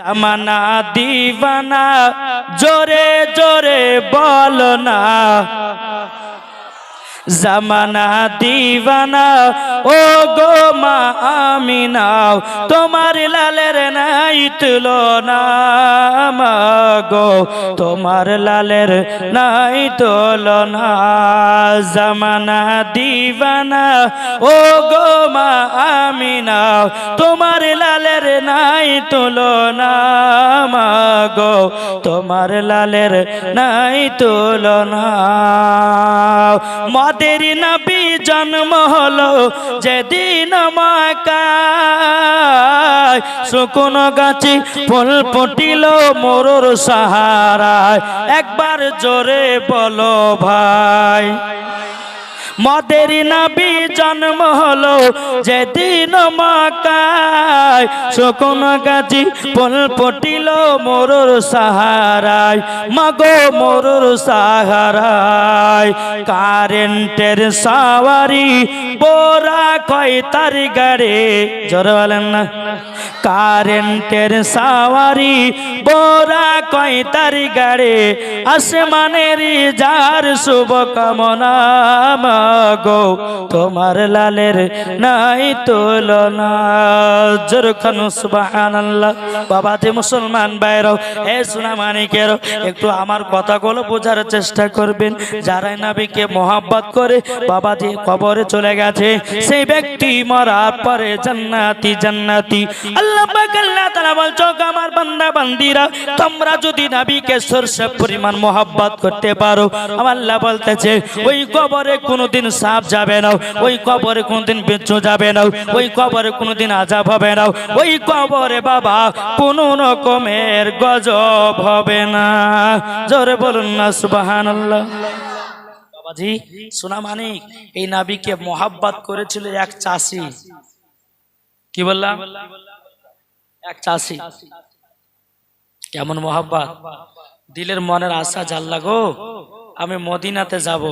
জামানা দিবানা জোরে জোরে বল না জামানা দিবানা ও গো মা আমিনাও, তোমার লালের নাই তুলনা গো, তোমার লালের নাই তুলনা জামানা দিবানা ও গো মা আমিনাও, তোমার লালের নাই তুলনা গো, তোমার লালের নাই তুলনা মদের নবী জন্ম হলো যেদিন মাকায় শুকনো গাছে, ফুল ফুটিল মোরর সাহারায়। একবার জোরে বলো ভাই। মদের নবী জন্ম হলো যেদিন মাকায়। শকুন গাছি পল পটিল মোরর সাহারায়, মাগো মোরর সাহারায়। কারেন্টের সাওয়ারি বোরা কয় তার গাড়ে, জোরে বলেন না। কারেন্টের সাওয়ারি বোরা কয় তার গাড়ে, আসমানের যার শুভ কামনা গো, তোমার লালের নাই তুলনা। জোরখান সুবহানাল্লাহ। বাবা, যে মুসলমান বাইর এ সোনা মানিকের একটু আমার কথাগুলো বোঝার চেষ্টা করবেন। যারাই নাবিকে মোহাব্বত করে, বাবা যে কবরে চলে গেছে, সেই ব্যক্তি মরার পরে জান্নাতি জান্নাতি। আল্লাহ পাক, আল্লাহ তাআলা বলছো আমার বান্দা, বান্দিরা, তোমরা যদি নবীকে সরষে পরিমাণ মোহাব্বত করতে পারো। আমার আল্লাহ বলতেছে, ওই কবরে কোনোদিন সাপ যাবে না, ওই কবরে কোনোদিন বিচ্ছু যাবে না, ওই কবরে কোনোদিন আজাব হবে না, ওই কবরে বাবা কোন রকমের গজব হবে না। জোরে বলুন না, সুবহানাল্লাহ। বাবাজি সোনা মানিক এই নাবিকে মোহাব্বত করেছিল এক চাষি। কি বললাম? এক চাষি। কেমন মোহাব্বত? দিলের মনের আশা জাল্লা গো, আমি মদিনাতে যাব।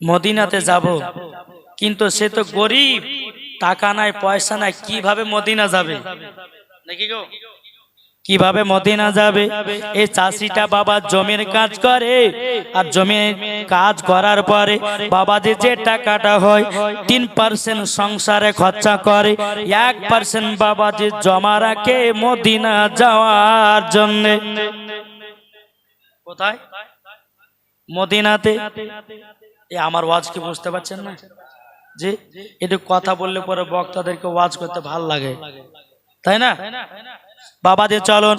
মদিনাতে যাব। কিন্তু সে তো গরিব। টাকা নাই পয়সা নাই কীভাবে মদিনা যাবে? নাকি গো? কীভাবে মদিনা যাবে? এই চাষিটা বাবা জমির কাজ করে। আর জমির কাজ করার পরে বাবা যে যে টাকাটা হয় তিন পার্সেন্ট সংসারে খরচা করে। এক পার্সেন্ট বাবা যে জমা রাখে মদিনা যাওয়ার জন্যে। কোথায়? মদিনাতে। এ আমার ওয়াজ কি বুঝতে পারছেন না? যে একটু কথা বললে পরে বক্তাদেরকে ওয়াজ করতে ভালো লাগে। তাই না? বাবাদের চলুন।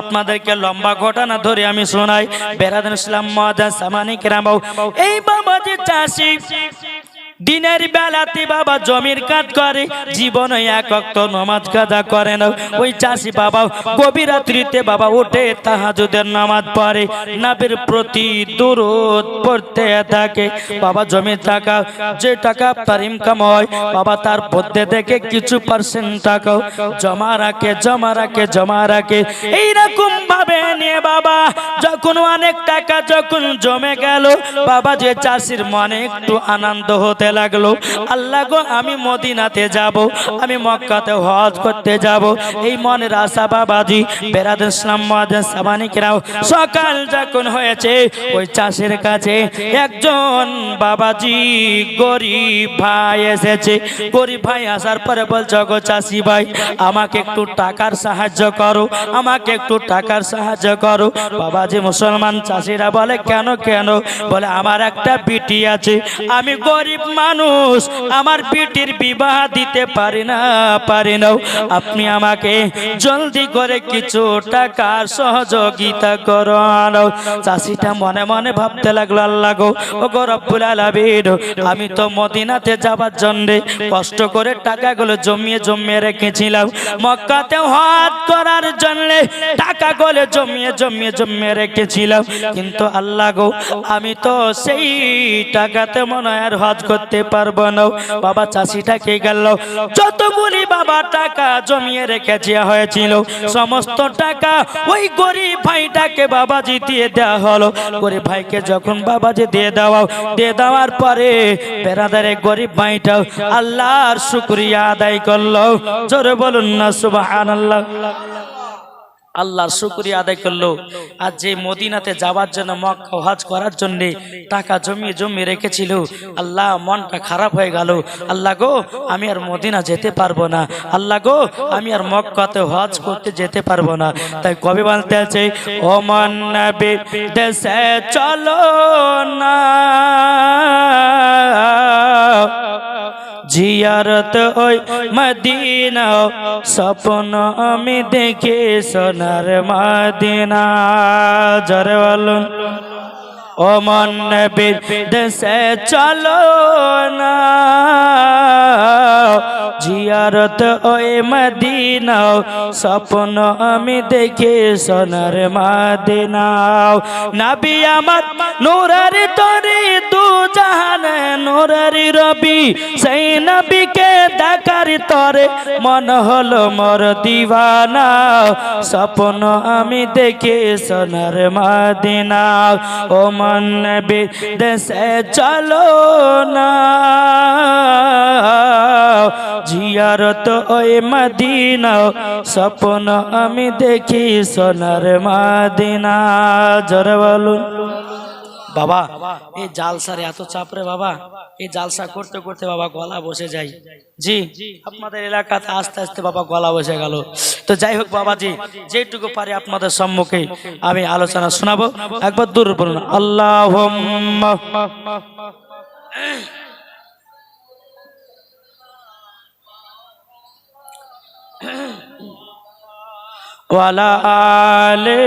আপনাদেরকে লম্বা ঘটনা ধরে আমি শোনাই। বেড়াদ ইসলাম মহাদাস সামানি কেরামাও এই বাবাজি চাষি দিনের বেলাতে বাবা জমির কাজ করে, জীবনে এক অক্ত নমাজ কাজা করে না। ওই চাষি বাবা গভীর রাত্রিতে বাবা উঠে তাহাজুদের নামাজ পড়ে, নাবির প্রতি দূরত পড়তে থাকে। বাবা জমি টাকা, যে টাকা তার ইনকাম হয়, বাবা তার মধ্যে থেকে কিছু পার্সেন্ট টাকা জমা রাখে জমা রাখে জমা রাখে। এইরকম ভাবে নিয়ে বাবা যখন অনেক টাকা যখন জমে গেল, বাবা যে চাষির মনে একটু আনন্দ হতে লাগল, আল্লাহ গো, আমি মদিনাতে যাব, আমি মক্কাতে হজ করতে যাব। এই মনের আশা বাবাজি বেরাদ ইসলাম সামানিকরাও সকাল যখন হয়েছে, ওই চাষের কাছে একজন বাবাজি গরিব ভাই এসেছে। গরিব ভাই আসার পরে বলছ গো চাষি ভাই, আমাকে একটু টাকার সাহায্য করো, আমাকে একটু টাকার সাহায্য করো। বাবাজি মুসলমান চাষিরা বলে, কেন কেন? বলে, আমার একটা বিটি আছে, আমি গরিব মানুষ আমার বিটির বিবাহ দিতে পারি না পারি না। আপনি আমাকে জলদি করে কিছু টাকার সহযোগিতা করো চাষিটা মনে মনে ভাবতে লাগল, আল্লাহ গো ও গো রব্বুল আমি তো মদিনাতে যাবার জন্যে কষ্ট করে টাকাগুলো জমিয়ে জমিয়ে রেখেছিলাম। মক্কাতে হজ করার জন্য টাকাগুলো জমিয়ে জমিয়ে জমিয়ে রেখেছিলাম। কিন্তু আল্লাহ গো, আমি তো সেই টাকাতে মনে আর হজ করতে পারব না। বাবা চাষিটাকে গেল? যতগুলি বাবা টাকা জমিয়ে রেখে দেওয়া হয়েছিল, সমস্ত টাকা ওই গরিব ভাইটাকে বাবাজি দিয়ে দেওয়া হলো। গরিব ভাইকে যখন বাবাজি দিয়ে দেওয়া, দিয়ে দেওয়ার পরে বেড়াদারে গরিব ভাইটাও আল্লাহর শুক্রিয়া আদায় করল। জোরে বলুন না সুবাহ আল্লাহর শুকরিয়া আদায় করল। আর যে মদিনাতে যাওয়ার জন্য মক্কা হজ করার জন্য টাকা জমিয়ে জমিয়ে রেখেছিল, আল্লাহ মনটা খারাপ হয়ে গেল। আল্লাহ গো, আমি আর মদিনা যেতে পারব না। আল্লাহ গো, আমি আর মক্কাতে হজ করতে যেতে পারব না। তাই কবি বলতে আছে ও দেশে চলো না। জিয়ারত ওই মদিনা স্বপ্ন আমি দেখে সোনার মদিনা। জরে বলুন। ও মন নবীর দেশে চলো না। জিয়ারত ওই মদিনা স্বপ্ন আমি দেখে সোনার মদিনা নবী আমার নূরের তরি দু জাহান নূরের রবি। সেই নবীকে দেখার তরে মন হলো মোর দিওয়ানা। স্বপ্ন আমি দেখে সোনার মদিনা ও মন নবী, দেশে চলো না। জিয়ারত ওই মদিনা, স্বপ্ন আমি দেখি সোনার মদিনা। জোরে বলুন। বাবা, এই জালসারে এত চাপরে বাবা। এই জালসা করতে করতে বাবা গলা বসে যাই জি আপনাদের এলাকাতে আস্তে আস্তে বাবা গলা বসে গেল। তো যাই হোক বাবাজি যেটুকু পারি আপনাদের সম্মুখে আমি আলোচনা শোনাবো। একবার দূর বলুন আল্লাহ ওয়ালা আলে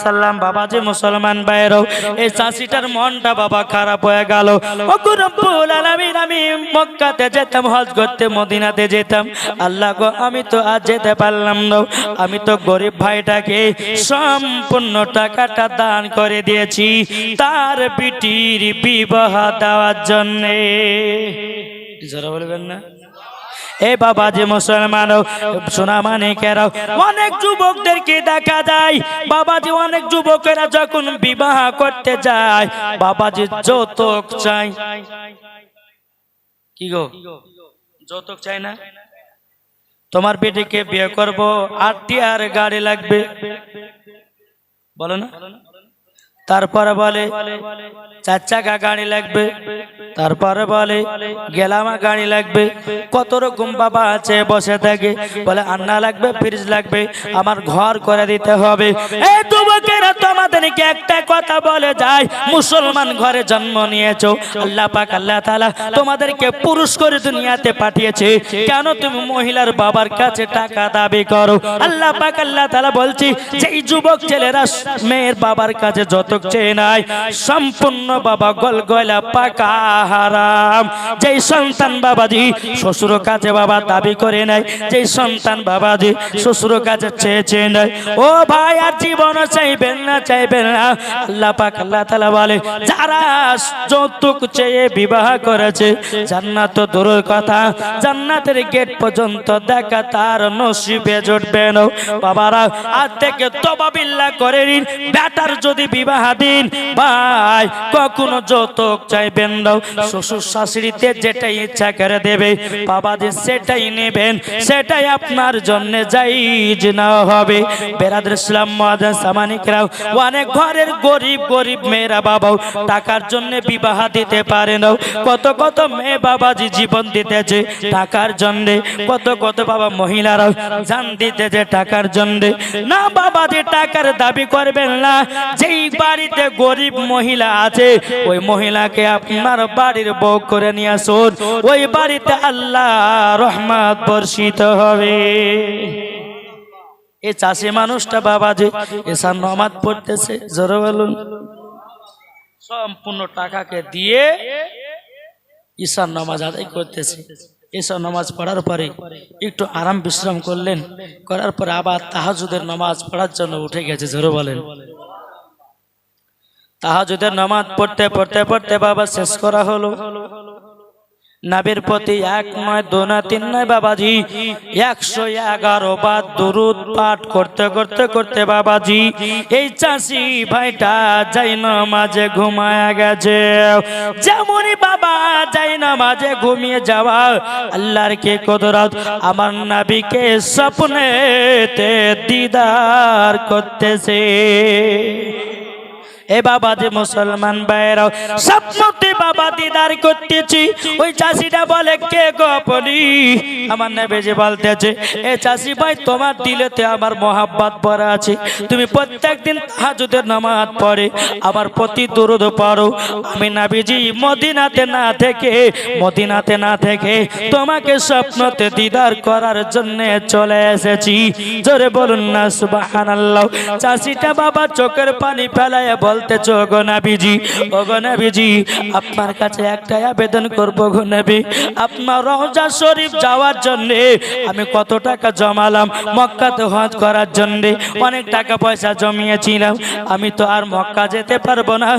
সাল্লাম বাবা যে মুসলমান এই মনটা বাবা খারাপ হয়ে গেল। আমি মক্কাতে যেতাম করতে মদিনাতে যেতাম। আল্লাহ আমি তো আজ যেতে পারলাম না। আমি তো গরিব ভাইটাকে সম্পূর্ণ টাকাটা দান করে দিয়েছি তার বিটির বিবাহ দেওয়ার জন্যে। যারা বলবেন না? এ বাবা যে মুসলমান সোনা মানে কেরাও অনেক যুবকদেরকে দেখা যায়, বাবাজি অনেক যুবকেরা যখন বিবাহ করতে যায়, বাবাজি যৌতুক চাই কি গো? যৌতুক চাই না? তোমার বেটিকে বিয়ে করব আটটি আর গাড়ি লাগবে। বলো না। তারপরে বলে, চার চাকা গাড়ি লাগবে। তারপরে বলে, গেলামা গাড়ি লাগবে। কত রকম বাবা আছে, বসে থাকে। বলে, আন্না লাগবে, ফ্রিজ লাগবে, আমার ঘর করে দিতে হবে। তোমাদেরকে একটা কথা বলে যায়, মুসলমান ঘরে জন্ম নিয়েছো। আল্লাহ পাক, আল্লাহ তাআলা তোমাদেরকে পুরুষ করে দুনিয়াতে পাঠিয়েছে। কেন তুমি মহিলার বাবার কাছে টাকা দাবি করো? আল্লাহ পাক, আল্লাহ তাআলা বলছি, যেই যুবক ছেলেরা মেয়ের বাবার কাছে যত চেয়ে নাই সম্পূর্ণ বাবা গল গলা পাকা। হারাম। যেই সন্তান বাবাজি শ্বশুর কাছে বাবা দাবি করে নাই যেই সন্তান বাবাজি শ্বশুর কাছে চেয়ে চেয়ে নাই ও ভাই আর জীবন চাইবেন না চাইবেন না। আল্লাহ পাক আল্লাহ তাআলা বলে, যারা যৌতুক চেয়ে বিবাহ করেছে, জান্নাত তো দূরের কথা, জান্নাতের গেট পর্যন্ত দেখা তার নসিবে জুটবে না। বাবারা, আজ থেকে তবাবিল্লা করে নিন, বেটার যদি বিবাহ দিন, ভাই কখনো যৌতুক চাইবেন না। শ্বশুর শাশুড়িতে যেটাই ইচ্ছা করে দেবে বাবা যে সেটাই নেবেন, সেটাই আপনার জন্য যাইজ না হবে। বেরাদের ইসলাম মহাদান সামানিকরাও অনেক ঘরের গরিব গরিব মেয়েরা বাবাও টাকার জন্য বিবাহ দিতে পারে না। কত কত মেয়ে বাবাজি জীবন দিতেছে টাকার জন্য, কত কত বাবা মহিলারাও জান দিতেছে টাকার জন্য। না বাবাজি টাকার দাবি করবেন না, যেই বাড়িতে গরিব মহিলা আছে, ওই মহিলাকে আপনার বাড়ির বউ করে নিয়ে আসুন। ওই বাড়িতে আল্লাহ রহমত বর্ষিত হবে। এই চাষি মানুষটা বাবা যে এসার নমাজ পড়তেছে, জোরে বলুন। সম্পূর্ণ টাকাকে দিয়ে ঈশার নামাজ আদায় করতেছে। ঈশার নামাজ পড়ার পরে একটু আরাম বিশ্রাম করলেন। করার পরে আবার তাহাজুদের নামাজ পড়ার জন্য উঠে গেছে, জোরে বলেন। তাহাজুদের নামাজ পড়তে পড়তে পড়তে বাবা শেষ করা হলো। নাবির প্রতি এক নয়, দু নয়, তিন নয় বাবাজি, একশো এগারো বার দুরুদ পাঠ করতে করতে করতে বাবাজি, এই চাষি ভাইটা যাই মাঝে ঘুমায়া গেছে। যেমনই বাবা যাই মাঝে ঘুমিয়ে যাওয়া, আল্লাহর কে কদরত? আমার নাবিকে স্বপ্নেতে দিদার করতেছে। এ বাবা যে মুসলমান ভাইরাও স্বপ্নতে বাবা দিদার করতেছি। ওই চাষিটা বলে, কে গোপনি আমার নেবেজে বলতেছে, এ চাষি ভাই, তোমার দিলেতে আমার মহাব্বত ভরা আছে। তুমি প্রত্যেকদিন হাজুদের নামাজ পড়ে আমার প্রতি দুরুদ পড়ো। আমি নাবিজি মদিনাতে না থেকে, মদিনাতে না থেকে তোমাকে স্বপ্নতে দিদার করার জন্য চলে এসেছি। জোরে বলুন না, সুবহানাল্লাহ। চাষিটা বাবা চোখের পানি ফেলায় বলতেছ গো নাবিজি, ও গো নাবিজি, আপনার কাছে একটাই আবেদন করব গো নবী। আপনার রওজা শরীফ যাওয়ার জন্য আমি কত টাকা জমালাম মক্কাতে হজ করার জন্য। অনেক টাকা পয়সা জমিয়েছিলাম, আমি তো আর মক্কা যেতে পারব না।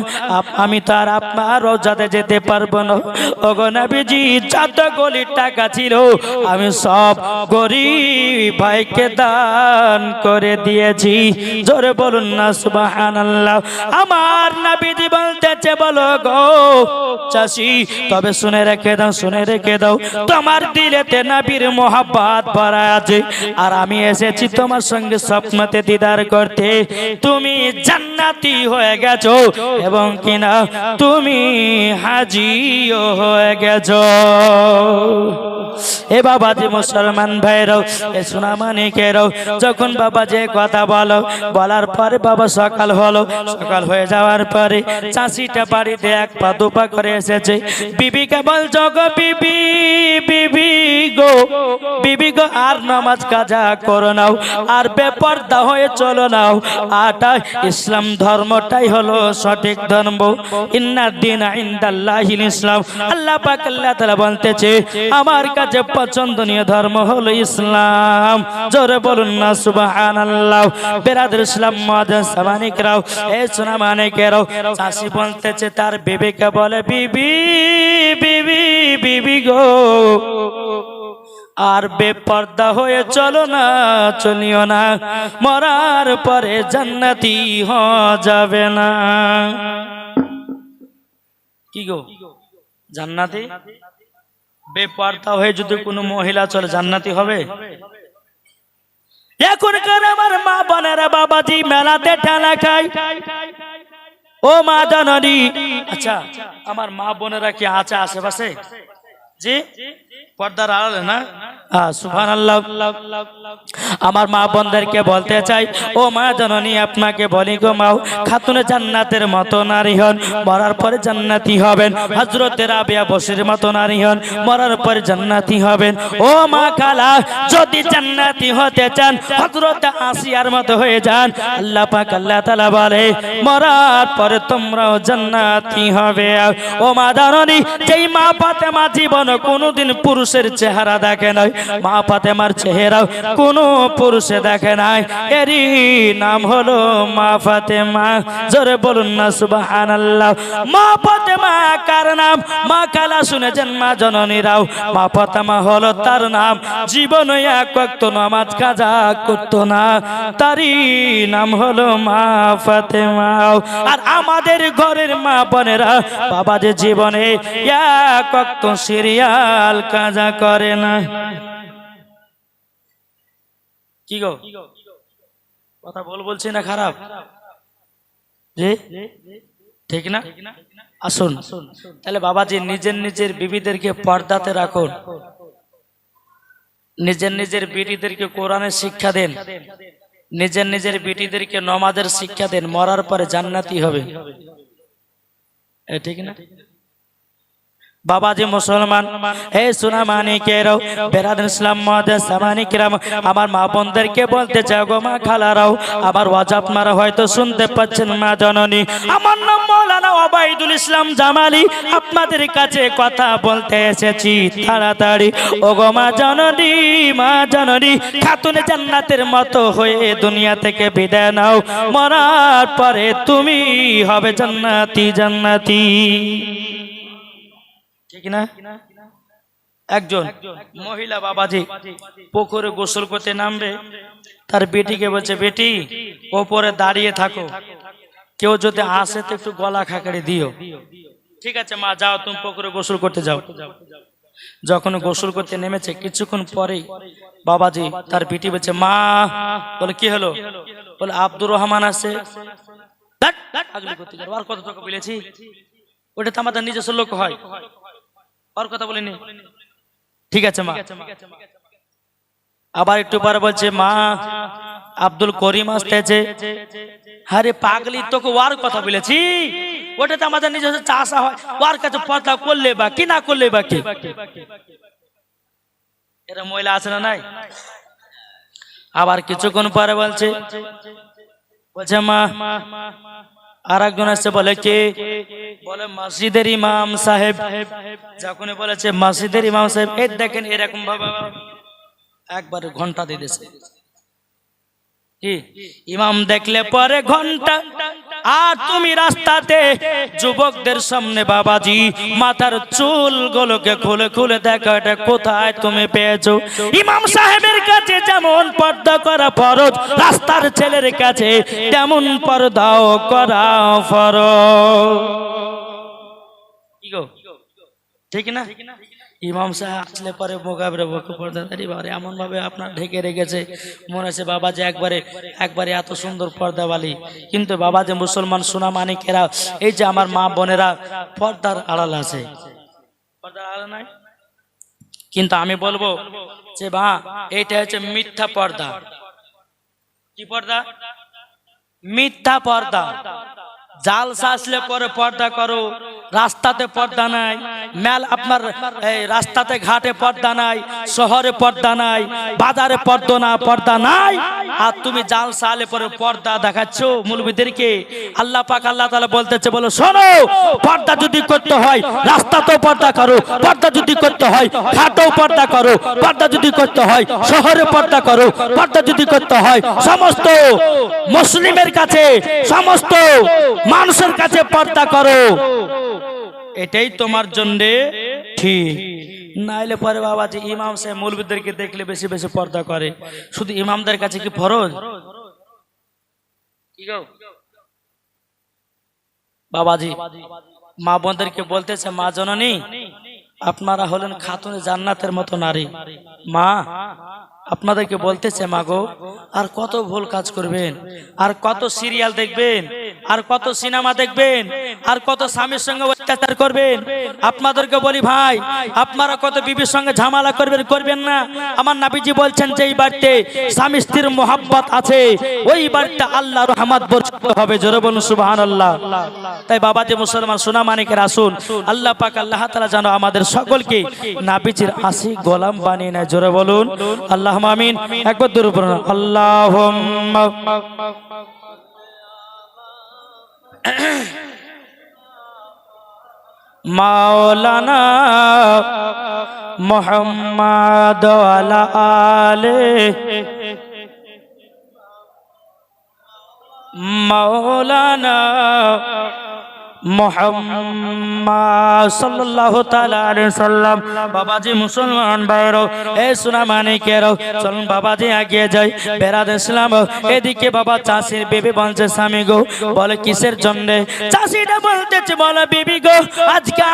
আমি তো আর আপনার রোজাতে যেতে পারব না। ও গো নবীজি, যত গলির টাকা ছিল, আমি সব গরিব ভাইকে দান করে দিয়েছি। জোরে বলুন না, সুবহানাল্লাহ। আমার নবীজি বলতেছে, বলো গো চাষি, তবে শুনে রেখে দাও, শুনে রেখে দাও, তোমার দিলেতে নবীর মোহাব্বত ভরা আছে। আর আমি এসেছি তোমার সঙ্গে স্বপ্নতে দিদার করতে। তুমি জান্নাতি হয়ে গেছো এবং কিনা তুমি হাজিও হয়ে গেছো। এ বাবা যে মুসলমান ভাইরাও এ সোনামানিকেরাও যখন বাবা যে কথা বলো, বলার পরে বাবা সকাল হলো, সকাল হয়ে যাওয়ার পরে চাষিটা বাড়িতে এক পা দুপা করে এসেছে। বিবিকে বলছো গো বিবি বিবি গো বিবি গো, আর নামাজ কাজা করো নাও, আর বেপর্দা হয়ে চলো নাও। আটা ইসলাম ধর্মটাই হলো সঠিক ধর্ম। ইন্নার দিন ইন্দাল্লাহিল ইসলাম। আল্লাহ পাক আল্লাহ তাআলা বলতেছে, আমার কাছে পছন্দনীয় ধর্ম হলো ইসলাম। জোরে বলুন না, সুবহানাল্লাহ। বেরাদের ইসলাম মাদান সামানিকরাও এ সোনা মানিকেরাও চাষি বলতেছে, তার বিবেকে বলে, বিবি বিবি বিবি গো। আর বেপর্দা হয়ে চলো না, চলিও না। মরার পরে জান্নাতি হ যাবে না। কি গো? জান্নাতি? বেপর্দা হয়ে যদি কোনো মহিলা চলে, জান্নাতি হবে? এখনকার আমার মা বোনেরা বাবাজি মেলাতে ঠেলা খায়। ও মা জাননি। আচ্ছা আমার মা বোনেরা কি আছে আশেপাশে? জি? পর্দার আড়ালে না? আমার মা বোনদেরকে বলতে চাই, ও মা জননী, আপনাকে বলি গো মাও খাতুনে জান্নাতের মতো নারী হন, মরার পরে জান্নাতি হবেন। হজরতের আবিয়া বসির মতো নারী হন, মরার পরে জান্নাতি হবেন। ও মা যদি জান্নাতি হতে চান হজরত আসিয়ার মতো হয়ে যান। আল্লাহ পাক, আল্লাহ তালা বলে, মরার পরে তোমরাও জান্নাতি হবে। ও মা জাননী, যেই মা ফাতেমা জীবন কোনোদিন পুরুষের চেহারা দেখে নাই। মা ফাতেমার চেহারাও কোনো পুরুষে দেখে নাই। এরই নাম হলো মা ফাতেমা। জোরে বলুন না, সুবহানাল্লাহ। মা ফাতেমা কার নাম? মা কালা শুনেছেন মা জননীরাও। মা ফাতেমা হলো তার নাম। জীবনে এক ওয়াক্ত নামাজ কাজা করতো না। তারই নাম হলো মা ফাতেমা আর আমাদের ঘরের মা বোনেরা বাবা যে জীবনে এক ওয়াক্ত সিরিয়াল কাজা করে না। কি গো? কথা বল বলছি না খারাপ? ঠিক না? আসুন। তাহলে বাবাজি নিজের নিজের বিবিদেরকে পর্দাতে রাখুন। নিজের নিজের বিটিদেরকে কোরআনের শিক্ষা দেন। নিজের নিজের বিটিদেরকে নমাজের শিক্ষা দেন। মরার পরে জান্নাতি হবে। ঠিক না? বাবাজি মুসলমান, হে সোনা মানিকেরও বেরাদ ইসলাম মহাদেশ সামানিকেরাম আমার মা বোনদেরকে বলতে চাও গো মা খালারাও, আমার ওয়াজ আপনারা হয়তো শুনতে পাচ্ছেন মা জননী। আমার নাম মৌলানা ওবাইদুল ইসলাম জামালি, আপনাদের কাছে কথা বলতে এসেছি তাড়াতাড়ি। ও গো মা জননী মা জননী, খাতুনে জান্নাতের মতো হয়ে দুনিয়া থেকে বিদায় নাও, মরার পরে তুমি হবে জান্নাতি জান্নাতি। ঠিক না একজন মহিলা বাবাজি পুকুরে গোসল করতে নামবে, তার বেটিকে বলছে, বেটি, ওপরে দাঁড়িয়ে থাকো। কেউ যদি আসে তো একটু গলা খাকারে দিও। ঠিক আছে, মা, যাও, তুমি পুকুরে গোসল করতে যাও। যখন গোসল করতে নেমেছে, কিছুক্ষণ পরেই বাবাজি তার বেটি বলছে, মা, বলে, কি হলো? বলে, আব্দুর রহমান আছে। আর কত টাকা বলেছি? ওটা তো আমাদের নিজস্ব লোক হয়। আর কথা বলিনি। ঠিক আছে মা। আবার একটু পরে বলছে মা আব্দুল করিম আসতেছে। আরে পাগলি তোকে ওয়ার কথা বলেছি। ওটা তো আমাদের নিজস্ব চাষা হয়। ওয়ার কাছে পর্দা করলে বা কি না করলে বা কি? এরা মহিলা আছে না নাই? আবার কিছুক্ষণ পরে বলছে বলছে মা আর একজন আসছে বলে কে? বলে মসজিদের ইমাম সাহেব। যখন বলেছে মসজিদের ইমাম সাহেব এর দেখেন এরকম ভাবে একবার ঘণ্টা দিতেছে। কি? ইমাম দেখলে পরে ঘণ্টা। আর তুমি রাস্তাতে যুবকদের সামনে বাবাজি, মাথার চুল গুলোকে খুলে খুলে দেখো, এটা কোথায় তুমি পেয়েছ? ইমাম সাহেবের কাছে যেমন পর্দা করা ফরজ, রাস্তার ছেলের কাছে তেমন পর্দাও করা ফরজ। ঠিক না? ইমাম সাহেব আসলে পরে মোকাবিলা বকে পর্দাদারি বাবারে এমন ভাবে আপনার ঢেকে রেখেছে, মনে হচ্ছে বাবা যে একবারে একবারে এত সুন্দর পর্দাওয়ালি কিন্তু বাবা যে মুসলমান সোনা মানিকেরা এই যে আমার মা বোনেরা, পর্দার আড়াল আছে। পর্দার আড়াল নাই? কিন্তু আমি বলব যে বা এইটা হচ্ছে মিথ্যা পর্দা। কি পর্দা? মিথ্যা পর্দা। জাল আসলে পরে পর্দা করো। রাস্তাতে পর্দা নাই। মেল আপনার, এই রাস্তাতে ঘাটে পর্দা নাই, শহরে পর্দা নাই, বাজারে পর্দা না, পর্দা নাই। আর তুমি জাল সালে পরে পর্দা দেখাচ্ছ মুলবিদেরকে আল্লাহ পাক আল্লাহ তাআলা বলতেছে, বলো, শোনো, পর্দা যদি করতে হয়, রাস্তাতেও পর্দা করো, পর্দা যদি করতে হয়, ঘাটেও পর্দা করো, পর্দা যদি করতে হয় শহরে পর্দা করো, পর্দা যদি করতে হয়, সমস্ত মুসলিমের কাছে, সমস্ত মানুষের কাছে পর্দা করো। এটাই তোমার জন্য ঠিক। নাইলে পরে বাবা যে ইমাম সাহেব মৌলবীদেরকে দেখলে বেশি বেশি পর্দা করে। শুধু ইমামদের কাছে কি ফরজ? বাবাজি মা বোনদেরকে বলতেছে মা জননী আপনারা হলেন খাতুনে জান্নাতের মতো নারী। মা আপনাদেরকে বলতেছে মা গো আর কত ভুল কাজ করবেন? আর কত সিরিয়াল দেখবেন? আর কত সিনেমা দেখবেন? আর কত স্বামীর সঙ্গে অত্যাচার করবেন? আপনাদেরকে বলি, ভাই, আপনারা কত বিবির সঙ্গে ঝামেলা করবেন করবেন না? আমার নাবিজি বলছেন যে, এই বাড়িতে স্বামী স্ত্রীর মোহাব্বত আছে। ওই বাড়িতে আল্লাহ রহমত হবে। জোরে বলুন সুবাহান আল্লাহ তাই বাবা যে মুসলমান, সোনা মানিকের আসুন। আল্লাহ পাক, আল্লাহ তালা যেন আমাদের সকলকে নাবিজির আসি গোলাম বানিয়ে নেয়। জোরে বলুন, আল্লাহ আমিন। একবার দূর পড়ুন আল্লাহ মাওলানা মোহাম্মদ আলা আলে। মাওলানা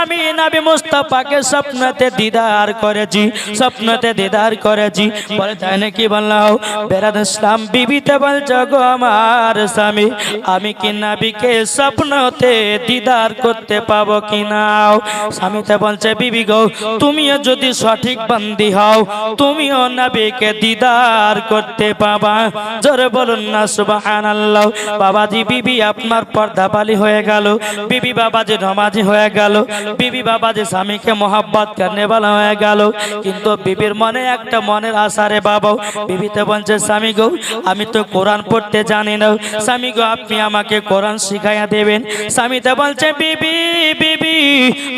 আমি নবী মুস্তাফাকে স্বপ্নতে দিদার করেছি, স্বপ্নতে দিদার করেছি। বলে, তাই নাকি বললাম? বেরাদ ইসলাম বিবিতে বলছো, গো আমার স্বামী, আমি কি নাবিকে স্বপ্নতে দিদার করতে পাবো কি নাও স্বামীতে বলছে, বিবি গো, তুমিও যদি সঠিক বান্দি হও, তুমিও নাবিকে দিদার করতে পাবা। জোরে বলুন না, সুবহানাল্লাহ। বাবাজি, বিবি আপনার পর্দা বালি হয়ে গেল। বিবি বাবাজি নমাজি হয়ে গেল। বিবি বাবাজি স্বামীকে মোহাব্বত করনে বলা হয়ে গেল। কিন্তু বিবির মনে একটা মনের আশা রে বাবা। বিবিতে বলছে, স্বামী গো, আমি তো কোরআন পড়তে জানি না। স্বামী গো, আপনি আমাকে কোরআন শিখাইয়া দেবেন। স্বামীতে বলছে বলছে, বিবি বিবি,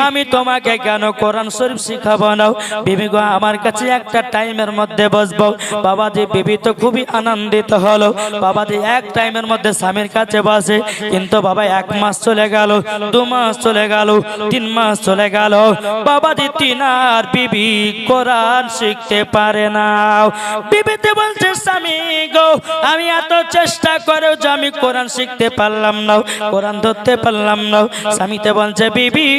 আমি তোমাকে কেন কোরআন শরীফ শিখাবো না? বিবি গো, আমার কাছে একটা টাইমের মধ্যে বসবো। বাবা বাবাজি, বিবি তো খুবই আনন্দিত হলো। বাবা বাবাজি, এক টাইমের মধ্যে স্বামীর কাছে বসে। কিন্তু বাবা, এক মাস চলে গেল, দু মাস চলে গেল, তিন মাস চলে গেল। বাবা বাবাজি, তিন আর বিবি কোরআন শিখতে পারে না। বিবিতে বলছে, স্বামী গো, আমি এত চেষ্টা করেও যে আমি কোরআন শিখতে পারলাম না। কোরআন ধরতে পারলাম না। স্বামীতে বলছে, বিবি,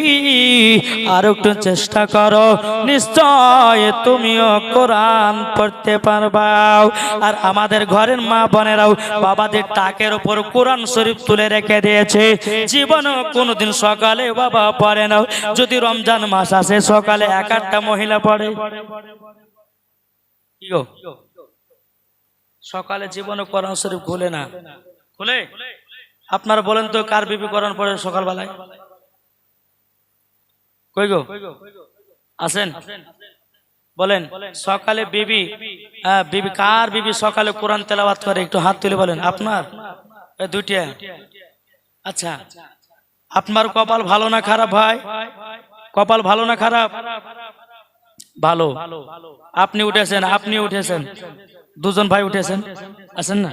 আর একটু চেষ্টা করো। নিশ্চয় তুমিও কোরআন পড়তে পারবাও। আর আমাদের ঘরের মা বোনেরাও বাবাদের টাকের উপর কোরআন শরীফ তুলে রেখে দিয়েছে। জীবনও কোনোদিন সকালে বাবা পড়ে না যদি রমজান মাস আসে, সকালে এক আটটা মহিলা পড়ে। সকালে জীবনে কোরআন শরীফ খুলে না? খুলে? আপনারা বলেন তো কার বিবি কোরআন পড়ে সকালবেলায়? আসেন বলেন, সকালে বিবি হ্যাঁ বিবি, কার বিবি সকালে কোরআন তেলাওয়াত করে? একটু হাত তুলে বলেন। আপনার? দুইটা। আচ্ছা। আপনার কপাল ভালো না খারাপ ভাই? কপাল ভালো না খারাপ? ভালো। আপনি উঠেছেন আপনি উঠেছেন। দুজন ভাই উঠেছেন। আছেন না?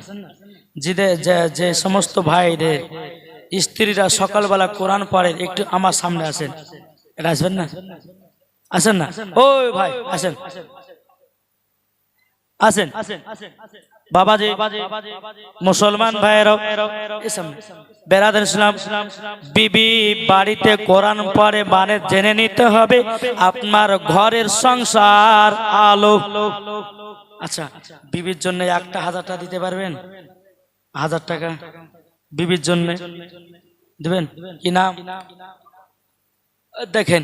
যে যে সমস্ত ভাইদের স্ত্রীরা সকালবেলা কোরআন পড়ে, একটু আমার সামনে আসেন। এটা আসবেন না? আসেন না? ওই ভাই, আসেন। আসেন। বাবাজি মুসলমান সামনে। ইসলাম, বিবি বাড়িতে কোরআন পরে মানে জেনে নিতে হবে, আপনার ঘরের সংসার আলো। আচ্ছা বিবির জন্য একটা হাজারটা দিতে পারবেন? হাজার টাকা বিবির জন্য। দেবেন? কি নাম? দেখেন,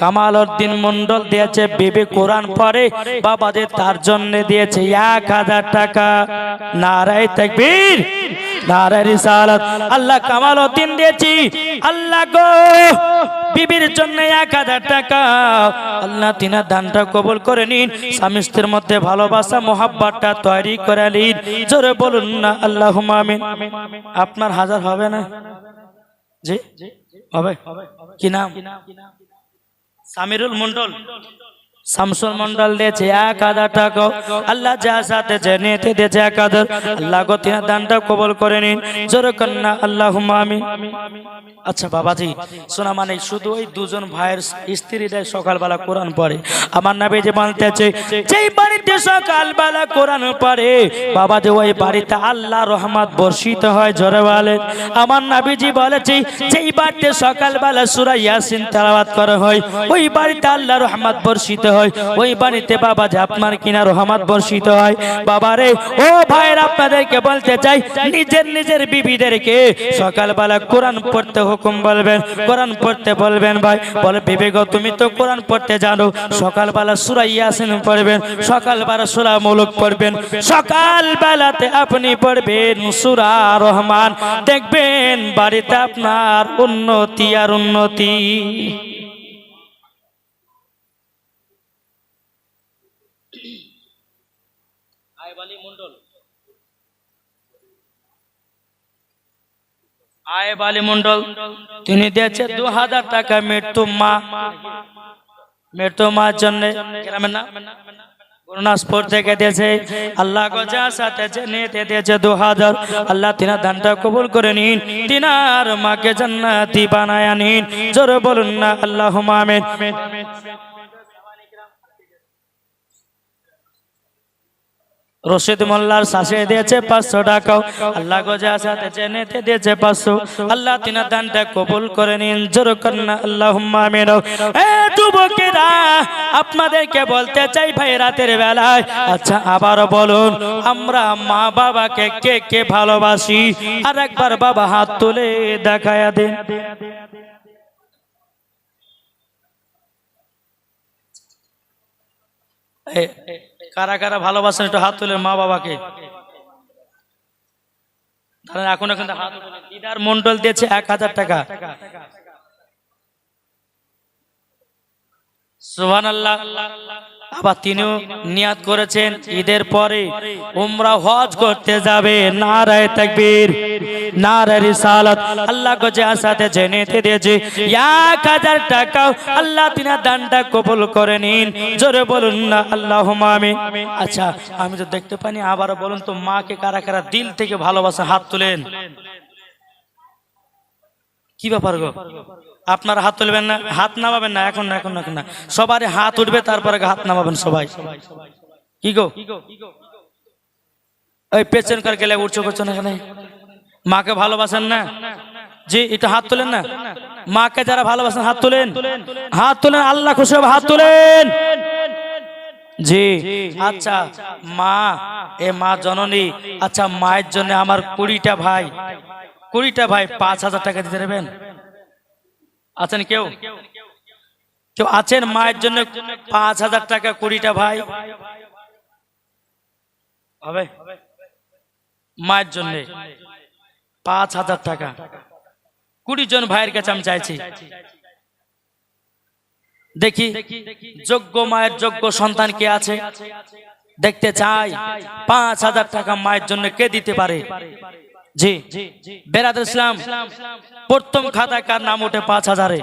কামাল উদ্দিন মন্ডল দিয়েছে বিবি কোরআন পড়ে বাবাদের তার জন্য দিয়েছে এক হাজার টাকা। নারায় তাকবীর, নারায় রিসালাত। আল্লাহ কামাল উদ্দিন দিয়েছি। আল্লাহ গো! বিবির জন্য এক হাজার টাকা। আল্লাহ তিনার দানটা কবল করে নিন। স্বামী স্ত্রীর মধ্যে ভালোবাসা মোহাব্বাটা তৈরি করে নিন। জোরে বলুন না আল্লাহ আমিন। আপনার হাজার হবে না? জি? হবে। কি নাম? সামিরুল মন্ডল শামসুল মন্ডল দিয়েছে এক হাজার টাকা। আল্লাহ যা সাথে নিতে দিয়েছে এক হাজার। আল্লাহ গো তিনার দানটা কবল করে নিন। জোর কন্যা আল্লাহ আমি আচ্ছা বাবাজি, শোনা মানে শুধু ওই দুজন ভাইয়ের স্ত্রীরা সকালবেলা কোরআন পড়ে। আমার নাবি যে বলতেছে, যেই বাড়িতে সকালবেলা কোরআন পড়ে বাবা যে ওই বাড়িতে আল্লাহ রহমত বর্ষিত হয়, জোরে বলে আমার নাবিজি বলেছে, যেই বাড়িতে সকালবেলা সুরা ইয়াসিন তেলাওয়াত করা হয়, ওই বাড়িতে আল্লাহ রহমত বর্ষিত হয়, ওই বাড়িতে বাবা আপনার কিনা রহমত বর্ষিত হয়। বাবা রে ও ভাইয়ের, আপনাদেরকে বলতে চাই, নিজের নিজের বিবিদেরকে সকালবেলা কোরআন পড়তে হুকুম বলবেন, কোরআন পড়তে বলবেন ভাই। বলে বিবেক তুমি তো কোরআন পড়তে জানো, সকালবেলা সুরা ইয়াসিন পড়বেন, সকালবেলা সুরা মুলুক পড়বেন, সকালবেলাতে আপনি পড়বেন সুরা রহমান। দেখবেন বাড়িতে আপনার উন্নতি আর উন্নতি। আয়েব আলী মন্ডল তিনি দিয়েছে দু হাজার টাকা মৃত্যু মা। মৃত্যু মার জন্য গ্রামের থেকে দিয়েছে। আল্লাহ গজা সাথে নিতে দিয়েছে দু হাজার আল্লাহ তিনার দানটা কবুল করে নিন। তিনার মাকে জান্নাতি বানায় নিন। জোরে বলুন না আল্লাহ আমিন। রশিদ মোল্লার শাসে দিয়েছে পাঁচশো টাকা। আল্লাহ গজা সাথে চেনেতে দিয়েছে পাঁচশো। আল্লাহ তিনার দানটা কবুল করে নিন। জোর কন্যা আল্লাহ আপনাদেরকে বলতে চাই ভাই রাতের বেলায়। আচ্ছা আবার বলুন আমরা মা বাবাকে কে কে ভালোবাসি? আর একবার বাবা হাত তুলে দেখায়া দিন। এ, কারা কারা ভালোবাসেন একটু হাত তুলে মা বাবাকে। এখন এখন হাত দিদার মন্ডল দিয়েছে এক হাজার টাকা। আবার তিনিও নিয়াত করেছেন, ঈদের পরে উমরা হজ করতে যাবে, নারায় তাকবীর, নারায় রিসালাত। আল্লাহ কো যে আসাতে জেনেতে দিয়েছে, এক হাজার টাকা আল্লাহ তিনা দানটা কবুল করে নিন। জোরে বলুন না আল্লাহ আমি আচ্ছা আমি তো দেখতে পানি আবার বলুন তো, মাকে কারা কারা দিল থেকে ভালোবাসা হাত তুলেন? কি ব্যাপার গো? আপনারা হাত তুলবেন না, হাত নামাবেন না, এখন না এখন না এখন না। সবার হাত উঠবে, তারপরে হাত নামাবেন সবাই। কি গো? ওই পেছন কার গেলে উঠছো করছ না এখানে? মাকে ভালোবাসেন না? জি, এটা হাত তোলেন না? মাকে যারা ভালোবাসেন, হাত তোলেন। হাত তোলেন, আল্লাহ খুশি হবে, হাত তোলেন। জি আচ্ছা মা, এ মা জননী আচ্ছা মায়ের জন্য আমার কুড়িটা ভাই। কুড়িটা ভাই পাঁচ হাজার টাকা দিতে দেবেন আছেন কেউ? কেউ? আছেন মায়ের জন্য পাঁচ হাজার টাকা কুড়িটা ভাই। হবে? মায়ের জন্য পাঁচ হাজার টাকা। কুড়ি জন ভাইয়ের কাছে আমি চাইছি। দেখি যোগ্য মায়ের যোগ্য সন্তান কে আছে? দেখতে চাই। পাঁচ হাজার টাকা মায়ের জন্য কে দিতে পারে? জি। বেরাদ ইসলাম। প্রথম খাতায় কার নাম ওঠে পাঁচ হাজারে?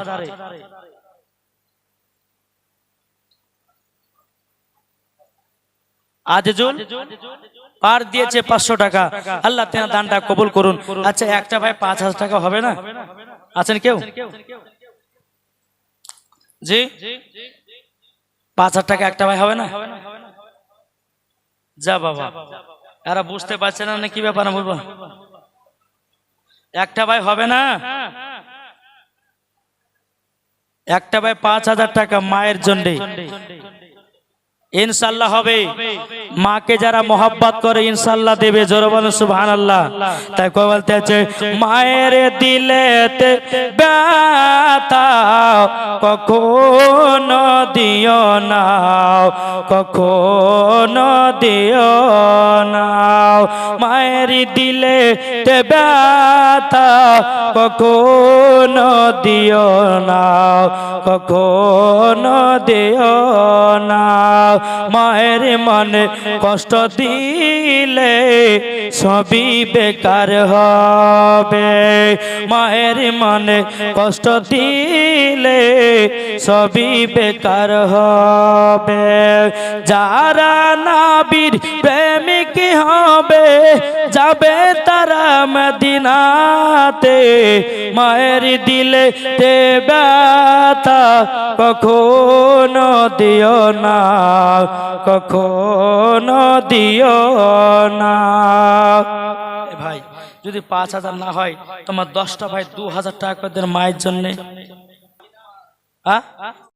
আজিজুল, পার দিয়েছে পাঁচশো টাকা। আল্লাহ তেনা দানটা কবুল করুন। আচ্ছা একটা ভাই পাঁচ হাজার টাকা হবে না? আছেন কেউ? জি? পাঁচ হাজার টাকা একটা ভাই হবে না? যা বাবা। এরা বুঝতে পারছে না না কি ব্যাপার আমি বলব একটা ভাই হবে না? একটা ভাই পাঁচ হাজার টাকা মায়ের জন্য। ইনশাল্লাহ হবে। মাকে যারা মোহাব্বত করে ইনশাল্লাহ দেবে জোর বলেন সুবহান আল্লাহ তাই কো বলতে আছে, মায়ের দিলেতে ব্যথা কখনো দিও না, কখনো দিও না। মায়ের দিলে তে ব্যথা কখনো দিও না, কখনো দিও না। মায়ের মনে কষ্ট দিলে সবই বেকার হবে। মায়ের মনে কষ্ট দিলে সবই বেকার হবে। যারা নাবির প্রেমিক হবে, যাবে তারা মদিনাতে। মায়ের দিলে তে ব্যথা কখনো দিও না, কখনো দিও না। ভাই, যদি পাঁচ হাজার না হয়, তোমার দশটা ভাই দু হাজার টাকা করে মায়ের জন্যে। হ্যাঁ?